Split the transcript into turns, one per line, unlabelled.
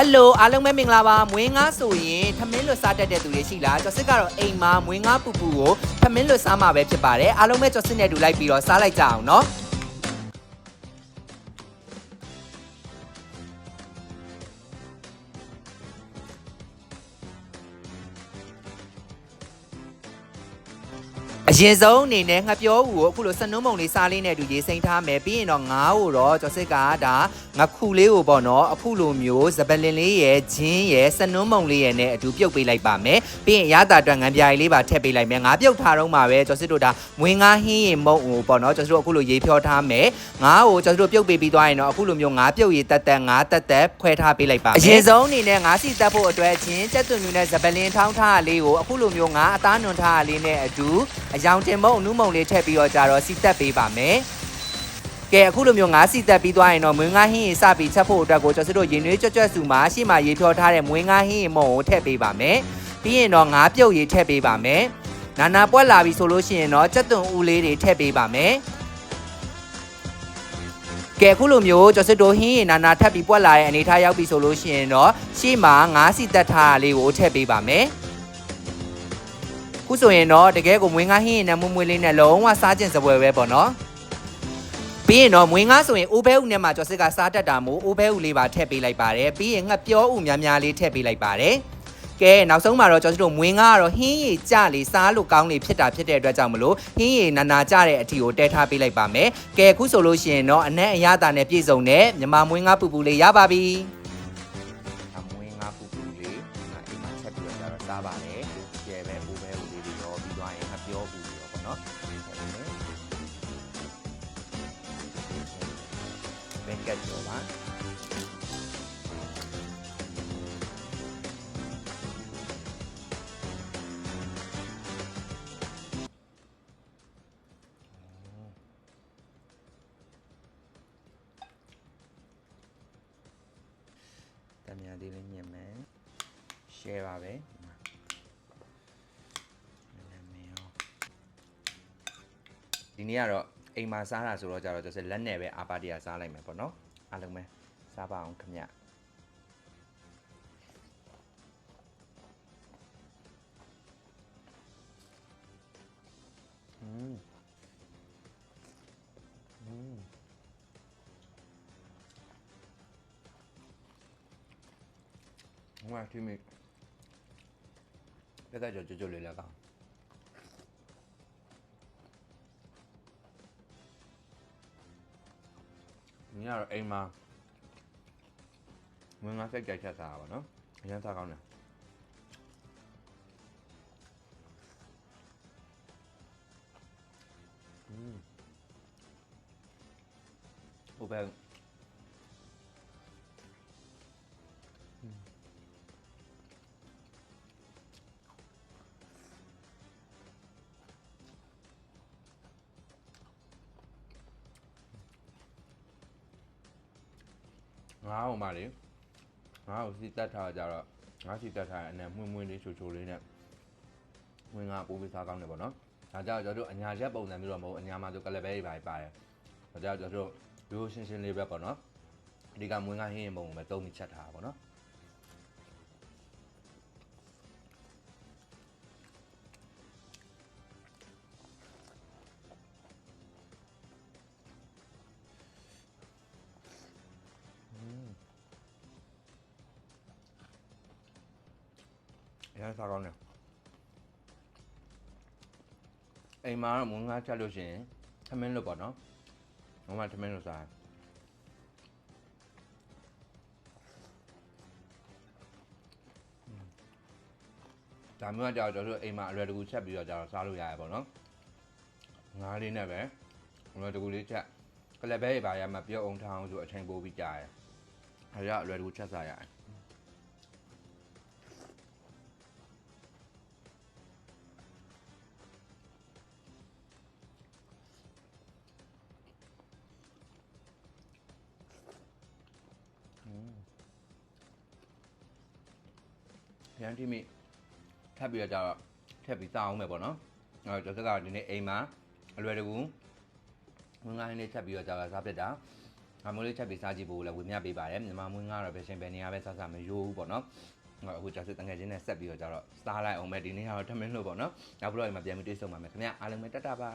ဟယ်လိုအားလုံးပဲမင်္ဂလာပါမွေးငါဆိုရင်ထမင်းလွတ်စားတတ်တဲ့သူတွေရှိလားကျော်စစ်ကတော့အိမ်မှာမွေးငါပူပူကိုထမင်းလွတ်စားမှာပဲဖြစ်ပါတယ်အားလုံးပဲကျော်စစ်နဲ့တူလိုက်ပြီးတော့စားလိုက်ကြအောင်နော် အရင်ဆုံးအနေနဲ့ငှက်ပြောဦးကိုအခုလိုစနုံးမုံလေးစားလေးနဲ့အတူရေးစိမ့်ထားမယ်ပြီးရင်တော့ငါးကိုတော့ကျော်စစ်ကဒါငခုလေးကိုပေါ့နော်အခုလိုမျိုးစပလင်လေးရဲ့ဂျင်းရဲ့စနုံးမုံလေးရဲ့နဲ့အတူပြုတ်ပေးလိုက်ပါမယ်ပြီးရင်အရသာအတွက်ငံပြားလေးပါထည့်ပေးလိုက်မယ်ငါပြုတ်ထားတော့မှာပဲကျော်စစ်တို့ဒါမွေးငါဟင်းရင်မုံကိုပေါ့နော်ကျော်စစ်တို့အခုလိုရေးဖြောထားမယ်ငါးကိုကျော်စစ်တို့ပြုတ်ပေးပြီးသွားရင်တော့အခုလိုမျိုးငါးပြုတ်ရေးတက်တက်ငါးတက်တက်ခွဲထားပေးလိုက်ပါမယ်အရင်ဆုံးအနေနဲ့ငါးစီတက်ဖို့အတွက်ဂျင်းကျက်သွန်မျိုးနဲ့စပလင်ထောင်းထားလေးကိုအခုလိုမျိုးငါးအသားနွန်ထားလေးနဲ့အတူအယောင်တင်မုံအနုမုံလေးထည့်ပြီးတော့ကြတော့စီတက်ပေးပါမယ်။ကဲအခုလိုမျိုးငါးစီတက်ပြီးသွားရင်တော့မွေးငါးဟင်းရေစပြီးချက်ဖို့အတွက်ကိုကျွန်တော်တို့ရင်နွေးကြွကြွစုမှာရှေ့မှာရေဖြောထားတဲ့မွေးငါးဟင်းရေမုံကိုထည့်ပေးပါမယ်။ပြီးရင်တော့ငါးပြုတ်ရေထည့်ပေးပါမယ်။နာနာပွက်လာပြီဆိုလို့ရှိရင်တော့ကြက်သွန်ဦးလေးတွေထည့်ပေးပါမယ်။ကဲအခုလိုမျိုးကျော်စစ်တို့ဟင်းရင်နာနာထပ်ပြီးပွက်လာတဲ့အနေထားရောက်ပြီဆိုလို့ရှိရင်တော့ရှေ့မှာငါးစီတက်ထားတာလေးကိုထည့်ပေးပါမယ်။ ခုဆိုရင်တော့တကယ်ကိုမွေးငါဟင်းရင်နဲ့မွေးမွေးလေးနဲ့လုံးဝစားကျင်စပွဲပဲပေါ့နော်ပြီးရင်တော့မွေးငါဆိုရင်အိုးဘဲဦးနဲ့မှကျော်စစ်ကစားတတ်တာမို့အိုးဘဲဦးလေးပါထည့်ပေးလိုက်ပါတယ်ပြီးရင်ငှက်ပြောဦးများများလေးထည့်ပေးလိုက်ပါတယ်ကဲနောက်ဆုံးမှာတော့ကျွန်တော်တို့မွေးငါကတော့ဟင်းရည်ကြလေစားလို့ကောင်းလေဖြစ်တာဖြစ်တဲ့အတွက်ကြောင့်မလို့ဟင်းရည်နာနာကြတဲ့အထီကိုတဲထားပေးလိုက်ပါမယ်ကဲအခုဆိုလို့ရှိရင်တော့အနက်အရသာနဲ့ပြည့်စုံတဲ့မြမမွေးငါပူပူလေးရပါပြီ စားပါတယ်ကဲပဲအိုးဘဲဦးလေးတွေရောပြီးသွားရင်ငှက်ပြောဦးတွေရောပေါ့နော်ဘက်ကတ်ကျော်ပါတမန်သေးလေးညင်မယ် share ပါပဲနာမည်ရော ဒီနေ့ကတော့အိမ်မှာစားတာဆိုတော့ကြတော့ကျစလက်နဲ့ပဲအာပါတီယာစားလိုက်မယ်ပေါ့နော်အားလုံးပဲစားပါအောင်ခင်ဗျอืมอืม ဟိုကဒီမိပြတ်ကြကြွကြွလေးလည်းကောင်း ညတော့အိမ်မှာငွေငါစိတ်ကြိုက်ချက်စားတာပါနော်အရင်စားကောင်းတယ်อืมဟိုဘက် ငါ့ဟိုမှာလေငါ့ကိုစီတက်ထားကြတော့ငါစီတက်ထားတဲ့အနက်မှွင်းမှွင်းလေးချိုချိုလေးနဲ့ဝင်ငါပိုးပြီးစားကောင်းတယ်ပေါ့နော်ဒါကြောင့်ကျွန်တော်တို့အညာချက်ပုံစံမျိုးတော့မဟုတ်အညာမှာဆိုကလပဲတွေပါပါတယ်ဒါကြောင့်ကျွန်တော်တို့ရိုးရှင်းရှင်းလေးပဲပေါ့နော်အဓိကမွေးငါဟင်းရင်ပုံကိုပဲတုံးပြီးချက်ထားတာပေါ့နော် ရင်စားကောင်းတယ်အိမ်မှာတော့မွေးငါချက်လို့ရှိရင်သမင်းလို့ပေါ့နော်ငါမှသမင်းလို့စားတယ်ဒါမျိုးကကြောက်ကျွန်တော်တို့အိမ်မှာအလွယ်တကူချက်ပြီးတော့ကြတော့စားလို့ရတယ်ပေါ့နော်ငါးလေးနဲ့ပဲအလွယ်တကူလေးချက်ကလပ်ဘဲတွေပါရမှာပြုတ်အောင်ထောင်းဆိုအချိန်ပိုးပြီးကြာတယ်အဲဒါအလွယ်တကူချက်စားရတယ် ရန်တီမီထပ်ပြီးတော့ကြတော့ထပ်ပြီးစားအောင်မယ်ပေါ့နော်အဲတော့ကျွန်တော်ကဒီနေ့အိမ်မှာအလွယ်တကူငငိုင်းလေးထပ်ပြီးတော့ကြာစားပြစ်တာ
ငါမိုးလေးချက်ပြီးစားကြည့်ဖို့လည်းဝေမျှပေးပါတယ်မြန်မာမွေးငါတော့ပဲရှင်ပဲနေရာပဲစားစားမရိုးဘူးပေါ့နော်ငါအခုကြာစစ်တငယ်ချင်းနဲ့ဆက်ပြီးတော့ကြတော့စားလိုက်အောင်မယ်ဒီနေ့ကတော့ထမင်းလို့ပေါ့နော်နောက်ပြီးတော့ဒီမှာပြန်ပြီးတွေ့ဆုံပါမယ်ခင်ဗျအားလုံးပဲတက်တာပါ